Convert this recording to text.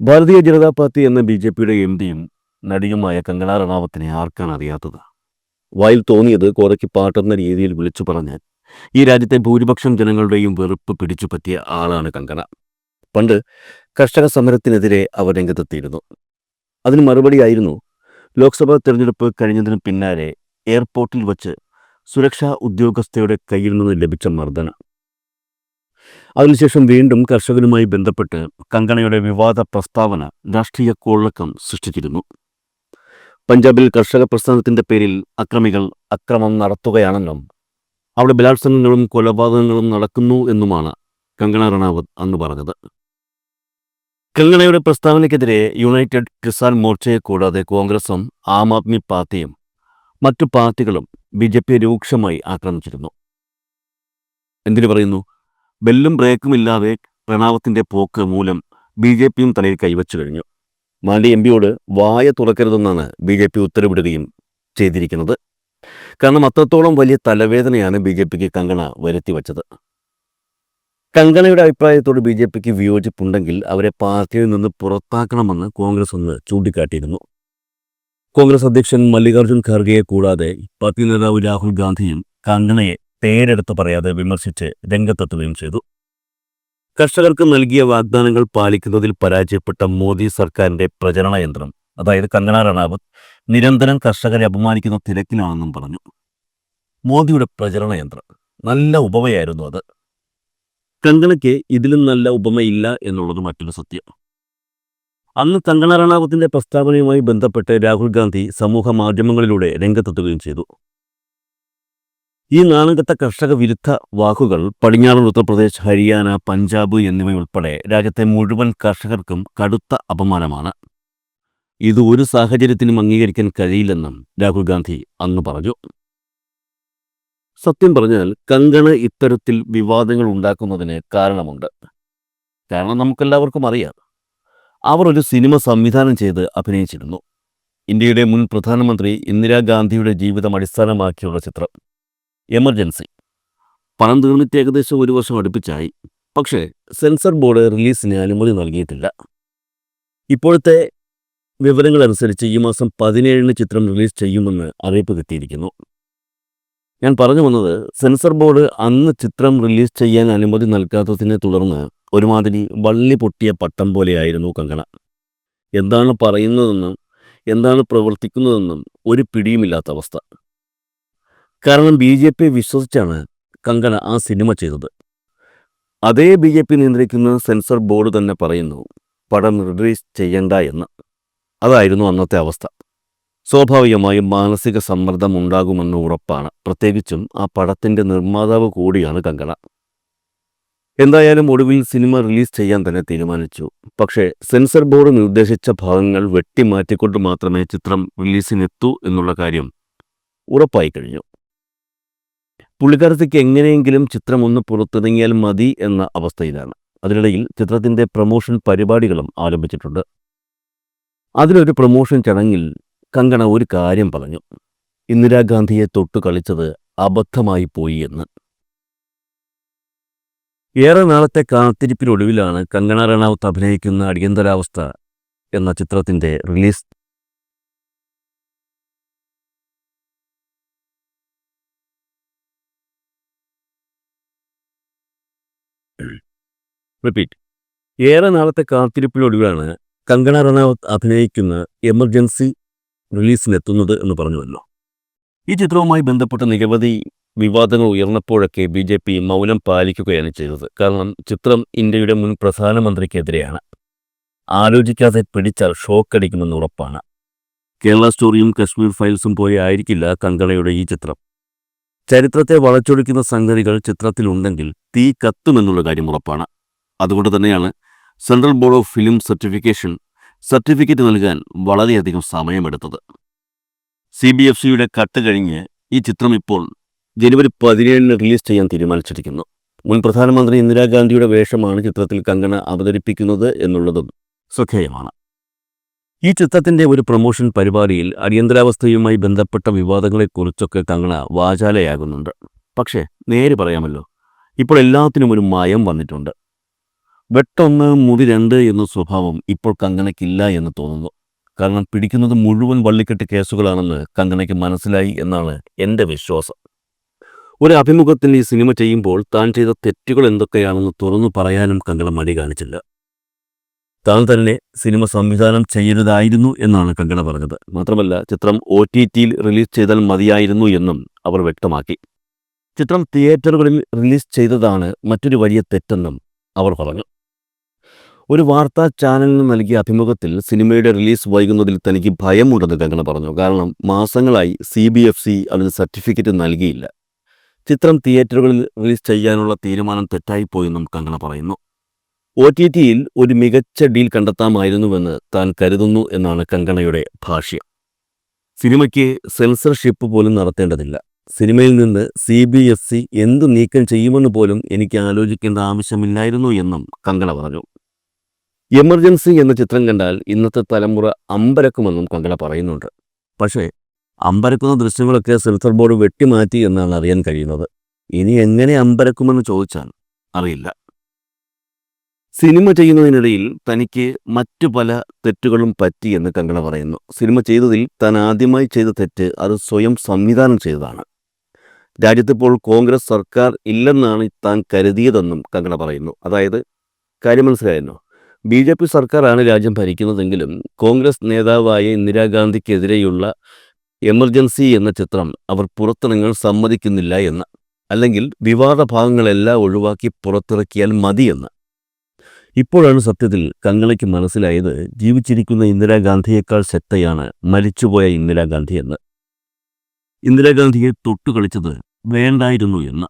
ഭാരതീയ Janata party എന്ന B J പിയുടെ M പിയും നടിയുമായ കങ്കണ റണാവത്തിനെ ആർക്കാണ് അറിയാത്തത്? വായിൽ തോന്നിയത് കോതയ്ക്ക് പാട്ടെന്ന രീതിയിൽ വിളിച്ചു പറഞ്ഞാൽ ഈ രാജ്യത്തെ ഭൂരിപക്ഷം ജനങ്ങളുടെയും വെറുപ്പ് പിടിച്ചു പറ്റിയ ആളാണ് കങ്കണ. പണ്ട് കർഷക സമരത്തിനെതിരെ അവർ രംഗത്തെത്തിയിരുന്നു. അതിന് മറുപടിയായിരുന്നു ലോക്സഭാ തെരഞ്ഞെടുപ്പ് കഴിഞ്ഞതിന് പിന്നാലെ എയർപോർട്ടിൽ വച്ച് സുരക്ഷാ ഉദ്യോഗസ്ഥയുടെ കയ്യിൽ നിന്ന് ലഭിച്ച മർദ്ദന. അതിനുശേഷം വീണ്ടും കർഷകനുമായി ബന്ധപ്പെട്ട് കങ്കണയുടെ വിവാദ പ്രസ്താവന രാഷ്ട്രീയ കോളക്കം സൃഷ്ടിച്ചിരുന്നു. പഞ്ചാബിൽ കർഷക പ്രസ്ഥാനത്തിന്റെ പേരിൽ അക്രമികൾ അക്രമം നടത്തുകയാണെന്നും അവിടെ ബലാത്സംഗങ്ങളും കൊലപാതകങ്ങളും നടക്കുന്നു എന്നുമാണ് കങ്കണ റണാവത്ത് അന്ന് പറഞ്ഞത്. കങ്കണയുടെ പ്രസ്താവനയ്ക്കെതിരെ യുണൈറ്റഡ് കിസാൻ മോർച്ചയെ കൂടാതെ കോൺഗ്രസും ആം ആദ്മി പാർട്ടിയും മറ്റു പാർട്ടികളും ബി ജെ പി രൂക്ഷമായി ആക്രമിച്ചിരുന്നു. എന്തിനു പറയുന്നു? ബെല്ലും ബ്രേക്കും ഇല്ലാതെ പ്രണാവത്തിന്റെ പോക്ക് മൂലം ബി ജെ പിയും തലയിൽ കൈവച്ചു കഴിഞ്ഞു. മാണ്ടി എം പിയോട് വായ തുറക്കരുതെന്നാണ് ബി ജെ പി ഉത്തരവിടുകയും ചെയ്തിരിക്കുന്നത്. കാരണം അത്രത്തോളം വലിയ തലവേദനയാണ് ബി ജെ പിക്ക് കങ്കണ വരുത്തി വച്ചത്. കങ്കണയുടെ അഭിപ്രായത്തോട് ബി ജെ പിക്ക് വിയോജിപ്പുണ്ടെങ്കിൽ അവരെ പാർട്ടിയിൽ നിന്ന് പുറത്താക്കണമെന്ന് കോൺഗ്രസ് ഒന്ന് ചൂണ്ടിക്കാട്ടിയിരുന്നു. കോൺഗ്രസ് അധ്യക്ഷൻ മല്ലികാർജുൻ ഖാർഗെയെ കൂടാതെ പാർട്ടി നേതാവ് രാഹുൽ ഗാന്ധിയും കങ്കണയെ പേരെടുത്ത് പറയാതെ വിമർശിച്ച് രംഗത്തെത്തുകയും ചെയ്തു. കർഷകർക്ക് നൽകിയ വാഗ്ദാനങ്ങൾ പാലിക്കുന്നതിൽ പരാജയപ്പെട്ട മോദി സർക്കാരിന്റെ പ്രചരണ യന്ത്രം അതായത് കങ്കണ റണാവത്ത് നിരന്തരം കർഷകരെ അപമാനിക്കുന്ന തിരക്കിലാണെന്നും പറഞ്ഞു. മോദിയുടെ പ്രചരണ യന്ത്രം നല്ല ഉപമയായിരുന്നു അത്. കങ്കണയ്ക്ക് ഇതിലും നല്ല ഉപമയില്ല എന്നുള്ളത് മറ്റൊരു സത്യം. അന്ന് കങ്കണ റണാവത്തിന്റെ പ്രസ്താവനയുമായി ബന്ധപ്പെട്ട് രാഹുൽ ഗാന്ധി സമൂഹ മാധ്യമങ്ങളിലൂടെ രംഗത്തെത്തുകയും ചെയ്തു. ഈ നാണകത്ത കർഷക വിരുദ്ധ വാക്കുകൾ പടിഞ്ഞാറൻ ഉത്തർപ്രദേശ് ഹരിയാന പഞ്ചാബ് എന്നിവയുൾപ്പെടെ രാജ്യത്തെ മുഴുവൻ കർഷകർക്കും കടുത്ത അപമാനമാണ്. ഇത് ഒരു സാഹചര്യത്തിനും അംഗീകരിക്കാൻ കഴിയില്ലെന്നും രാഹുൽ ഗാന്ധി അന്ന് പറഞ്ഞു. സത്യം പറഞ്ഞാൽ കങ്കണ് ഇത്തരത്തിൽ വിവാദങ്ങൾ ഉണ്ടാക്കുന്നതിന് കാരണമുണ്ട്. കാരണം നമുക്കെല്ലാവർക്കും അറിയാം. അവർ ഒരു സിനിമ സംവിധാനം ചെയ്ത് അഭിനയിച്ചിരുന്നു. ഇന്ത്യയുടെ മുൻ പ്രധാനമന്ത്രി ഇന്ദിരാഗാന്ധിയുടെ ജീവിതം അടിസ്ഥാനമാക്കിയുള്ള ചിത്രം. എമർജൻസി പണം തീർന്നിട്ട് ഏകദേശം ഒരു വർഷം അടുപ്പിച്ചായി. പക്ഷേ സെൻസർ ബോർഡ് റിലീസിന് അനുമതി നൽകിയിട്ടില്ല. ഇപ്പോഴത്തെ വിവരങ്ങളനുസരിച്ച് ഈ മാസം പതിനേഴിന് ചിത്രം റിലീസ് ചെയ്യുമെന്ന് അറിയിപ്പ് കിട്ടിയിരിക്കുന്നു. ഞാൻ പറഞ്ഞു വന്നത് സെൻസർ ബോർഡ് അന്ന് ചിത്രം റിലീസ് ചെയ്യാൻ അനുമതി നൽകാത്തതിനെ തുടർന്ന് ഒരുമാതിരി വള്ളി പൊട്ടിയ പട്ടം പോലെയായിരുന്നു കങ്കണ. എന്താണ് പറയുന്നതെന്നും എന്താണ് പ്രവർത്തിക്കുന്നതെന്നും ഒരു പിടിയുമില്ലാത്ത അവസ്ഥ. കാരണം ബി ജെ പി വിശ്വസിച്ചാണ് കങ്കണ ആ സിനിമ ചെയ്തത്. അതേ ബി ജെ പി നിയന്ത്രിക്കുന്ന സെൻസർ ബോർഡ് തന്നെ പറയുന്നു പടം റിലീസ് ചെയ്യണ്ട എന്ന്. അതായിരുന്നു അന്നത്തെ അവസ്ഥ. സ്വാഭാവികമായും മാനസിക സമ്മർദ്ദം ഉണ്ടാകുമെന്ന് ഉറപ്പാണ്. പ്രത്യേകിച്ചും ആ പടത്തിന്റെ നിർമ്മാതാവ് കൂടിയാണ് കങ്കണ. എന്തായാലും ഒടുവിൽ സിനിമ റിലീസ് ചെയ്യാൻ തന്നെ തീരുമാനിച്ചു. പക്ഷേ സെൻസർ ബോർഡ് നിർദ്ദേശിച്ച ഭാഗങ്ങൾ വെട്ടിമാറ്റിക്കൊണ്ട് മാത്രമേ ചിത്രം റിലീസിനെത്തൂ എന്നുള്ള കാര്യം ഉറപ്പായി കഴിഞ്ഞു. പുള്ളിക്കാരത്തേക്ക് എങ്ങനെയെങ്കിലും ചിത്രം ഒന്ന് പുറത്തിറങ്ങിയാൽ മതി എന്ന അവസ്ഥയിലാണ്. അതിനിടയിൽ ചിത്രത്തിന്റെ പ്രൊമോഷൻ പരിപാടികളും ആരംഭിച്ചിട്ടുണ്ട്. അതിലൊരു പ്രൊമോഷൻ ചടങ്ങിൽ കങ്കണ ഒരു കാര്യം പറഞ്ഞു. ഇന്ദിരാഗാന്ധിയെ തൊട്ടു കളിച്ചത് അബദ്ധമായി പോയി എന്ന്. ഏറെ നാളത്തെ കാത്തിരിപ്പിനൊടുവിലാണ് കങ്കണ റണാവത്ത് അഭിനയിക്കുന്ന അടിയന്തരാവസ്ഥ എന്ന ചിത്രത്തിന്റെ റിലീസ് റിപ്പീറ്റ് ഏറെ നാളത്തെ കാത്തിരിപ്പിനൊടുവിലാണ് കങ്കണ റണാവത്ത് അഭിനയിക്കുന്ന എമർജൻസി റിലീസിനെത്തുന്നത് എന്ന് പറഞ്ഞുവല്ലോ. ഈ ചിത്രവുമായി ബന്ധപ്പെട്ട നിരവധി വിവാദങ്ങൾ ഉയർന്നപ്പോഴൊക്കെ ബി ജെ പി മൗനം പാലിക്കുകയാണ് ചെയ്തത്. കാരണം ചിത്രം ഇന്ത്യയുടെ മുൻ പ്രധാനമന്ത്രിക്കെതിരെയാണ്. ആലോചിക്കാതെ പിടിച്ചാൽ ഷോക്ക് ഷോക്കടിക്കുമെന്ന് ഉറപ്പാണ്. കേരള സ്റ്റോറിയും കശ്മീർ ഫയൽസും പോലെ ആയിരിക്കില്ല കങ്കണയുടെ ഈ ചിത്രം. ചരിത്രത്തെ വളച്ചൊടിക്കുന്ന സംഗതികൾ ചിത്രത്തിലുണ്ടെങ്കിൽ തീ കത്തുമെന്നുള്ള കാര്യം ഉറപ്പാണ്. അതുകൊണ്ട് തന്നെയാണ് central board of film certification certificate നൽകാൻ വളരെയധികം സമയമെടുത്തത്. സി ബി എഫ് സിയുടെ കട്ട് കഴിഞ്ഞ് ഈ ചിത്രം ഇപ്പോൾ ജനുവരി പതിനേഴിന് റിലീസ് ചെയ്യാൻ തീരുമാനിച്ചിരിക്കുന്നു. മുൻ പ്രധാനമന്ത്രി ഇന്ദിരാഗാന്ധിയുടെ വേഷമാണ് ചിത്രത്തിൽ കങ്കണ അവതരിപ്പിക്കുന്നത് എന്നുള്ളതും ശ്രദ്ധേയമാണ്. ഈ ചിത്രത്തിന്റെ ഒരു പ്രൊമോഷൻ പരിപാടിയിൽ അടിയന്തരാവസ്ഥയുമായി ബന്ധപ്പെട്ട വിവാദങ്ങളെക്കുറിച്ചൊക്കെ കങ്കണ വാചാലയാകുന്നുണ്ട്. പക്ഷേ നേര് പറയാമല്ലോ. ഇപ്പോൾ എല്ലാത്തിനും ഒരു മയം വന്നിട്ടുണ്ട്. വെട്ടൊന്ന് മുടി രണ്ട് എന്ന സ്വഭാവം ഇപ്പോൾ കങ്കണയ്ക്കില്ല എന്ന് തോന്നുന്നു. കാരണം പിടിക്കുന്നത് മുഴുവൻ വള്ളിക്കെട്ട് കേസുകളാണെന്ന് കങ്കണയ്ക്ക് മനസ്സിലായി എന്നാണ് എന്റെ വിശ്വാസം. ഒരു അഭിമുഖത്തിൽ ഈ സിനിമ ചെയ്യുമ്പോൾ താൻ ചെയ്ത തെറ്റുകൾ എന്തൊക്കെയാണെന്ന് തുറന്നു പറയാനും കങ്കണ മടി കാണിച്ചില്ല. താൻ തന്നെ സിനിമ സംവിധാനം ചെയ്യരുതായിരുന്നു എന്നാണ് കങ്കണ പറഞ്ഞത്. മാത്രമല്ല ചിത്രം ഒ ടി ടിയിൽ റിലീസ് ചെയ്താൽ മതിയായിരുന്നു എന്നും അവർ വ്യക്തമാക്കി. ചിത്രം തിയേറ്ററുകളിൽ റിലീസ് ചെയ്തതാണ് മറ്റൊരു വലിയ തെറ്റെന്നും അവർ പറഞ്ഞു. ഒരു വാർത്താ ചാനലിന് നൽകിയ അഭിമുഖത്തിൽ സിനിമയുടെ റിലീസ് വൈകുന്നതിൽ തനിക്ക് ഭയമുണ്ടെന്ന് കങ്കണ പറഞ്ഞു. കാരണം മാസങ്ങളായി സി ബി എഫ് സി അതിന് സർട്ടിഫിക്കറ്റ് നൽകിയില്ല. ചിത്രം തിയേറ്ററുകളിൽ റിലീസ് ചെയ്യാനുള്ള തീരുമാനം തെറ്റായിപ്പോയെന്നും കങ്കണ പറയുന്നു. ഒ ടി ടിയിൽ ഒരു മികച്ച ഡീൽ കണ്ടെത്താമായിരുന്നുവെന്ന് താൻ കരുതുന്നു എന്നാണ് കങ്കണയുടെ ഭാഷ്യം. സിനിമയ്ക്ക് സെൻസർഷിപ്പ് പോലും നടത്തേണ്ടതില്ല. സിനിമയിൽ നിന്ന് സി ബി എഫ് സി എന്തു നീക്കം ചെയ്യുമെന്ന് പോലും എനിക്ക് ആലോചിക്കേണ്ട ആവശ്യമില്ലായിരുന്നു എന്നും കങ്കണ പറഞ്ഞു. എമർജൻസി എന്ന ചിത്രം കണ്ടാൽ ഇന്നത്തെ തലമുറ അമ്പരക്കുമെന്നും കങ്കണ പറയുന്നുണ്ട്. പക്ഷേ അമ്പരക്കുന്ന ദൃശ്യങ്ങളൊക്കെ സെൻസർ ബോർഡ് വെട്ടിമാറ്റി എന്നാണ് അറിയാൻ കഴിയുന്നത്. ഇനി എങ്ങനെ അമ്പരക്കുമെന്ന് ചോദിച്ചാൽ അറിയില്ല. സിനിമ ചെയ്യുന്നതിനിടയിൽ തനിക്ക് മറ്റു പല തെറ്റുകളും പറ്റി എന്ന് കങ്കണ പറയുന്നു. സിനിമ ചെയ്തതിൽ താൻ ആദ്യമായി ചെയ്ത തെറ്റ് അത് സ്വയം സംവിധാനം ചെയ്തതാണ്. രാജ്യത്തിപ്പോൾ കോൺഗ്രസ് സർക്കാർ ഇല്ലെന്നാണ് താൻ കരുതിയതെന്നും കങ്കണ പറയുന്നു. അതായത് കാര്യം മനസ്സിലായിരുന്നു ബി ജെ പി സർക്കാരാണ് രാജ്യം ഭരിക്കുന്നതെങ്കിലും കോൺഗ്രസ് നേതാവായ ഇന്ദിരാഗാന്ധിക്കെതിരെയുള്ള എമർജൻസി എന്ന ചിത്രം അവർ പുറത്തിറങ്ങാൻ സമ്മതിക്കുന്നില്ല എന്ന് അല്ലെങ്കിൽ വിവാദ ഭാഗങ്ങളെല്ലാം ഒഴിവാക്കി പുറത്തിറക്കിയാൽ മതിയെന്ന്. ഇപ്പോഴാണ് സത്യത്തിൽ കങ്ങളയ്ക്ക് മനസ്സിലായത് ജീവിച്ചിരിക്കുന്ന ഇന്ദിരാഗാന്ധിയേക്കാൾ ശക്തയാണ് മരിച്ചുപോയ ഇന്ദിരാഗാന്ധി എന്ന്. ഇന്ദിരാഗാന്ധിയെ തൊട്ടുകളിച്ചത് വേണ്ടായിരുന്നു എന്ന്.